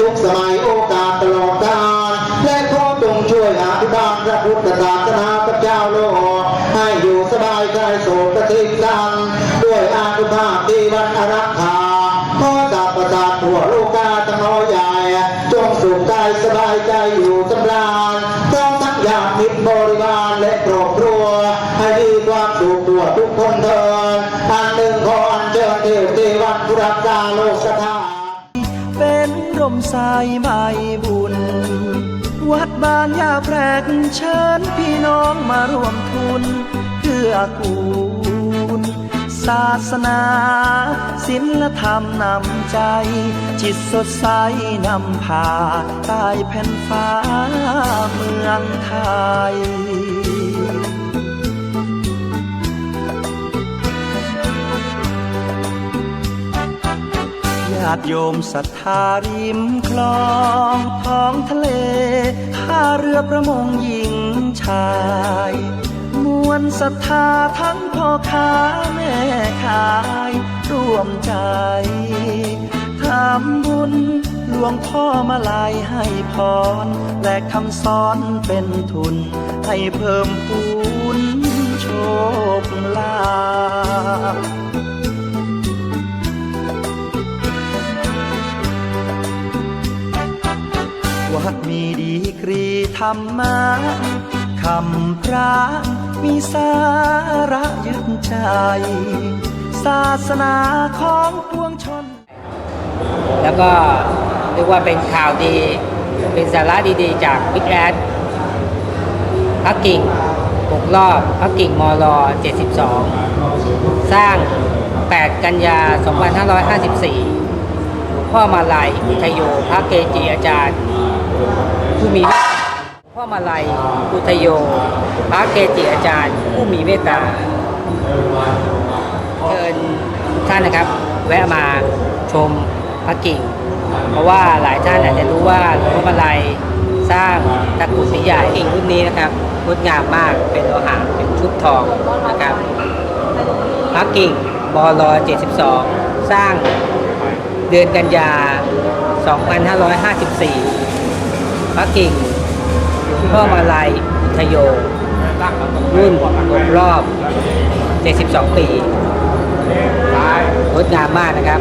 ทุกสมัยโอกาสตลอดกาลและขอจงช่วยหาภิบาลพระพุทธศาสนาพระเจ้าโลกให้อยู่สบายกายโสดกสิสันด้วยอานุภาพที่วัดอรักขาขอสาประสาทหัวโลกาตนอใหญ่ จงสุขกายสบายใจอยู่สำราญพร้อมทั้งอยากมิตรบริวาร ร่มสายใบบุญ วัดบางยาแพรกเชิญพี่น้องมาร่วมทุนเพื่อกูลศาสนาศิลธรรมนำใจ จิตสดใสนำพาใต้แผ่นฟ้าเมืองไทยาติโยมศรัทธาริมคลองท้องทะเลท่าเรือประมงหญิงชาย มวลศรัทธาทั้งพ่อค้าแม่ขาย ร่วมใจทำบุญหลวงพ่อมาลายให้พร และคำสอนเป็นทุนให้เพิ่มพูน มีดีกรีธรรมะคำพระมีสาระยึดใจ ศาสนาของปวงชน แล้วก็เรียกว่าเป็นข่าวดี เป็นสาระดีๆ จากบิ๊กแอดพักกิ่ง6รอบพักกิ่งมอลอ72 สร้าง 8 กันยา 2554 พ่อมาลัยอุทโยพระเกจิอาจารย์ ผู้มีพ่อมาลัยอุทโยพระเกจิอาจารย์ ผู้มีเมตตาเชิญท่านนะครับ แวะมาชมพระกิ่ง เพราะว่าหลายท่านอาจจะรู้ว่าหลวงพ่อมาลัยสร้างตะกุดสีใหญ่กิ่งรุ่นนี้นะครับงดงามมากเป็นโลหะเป็นชุบทองนะครับพระกิ่งบล72 สร้างเดือนกันยา 2554 พระกิ่งพ่อมาลัยทโยรุ่นครบรอบ 72 ปีงดงามมากนะครับ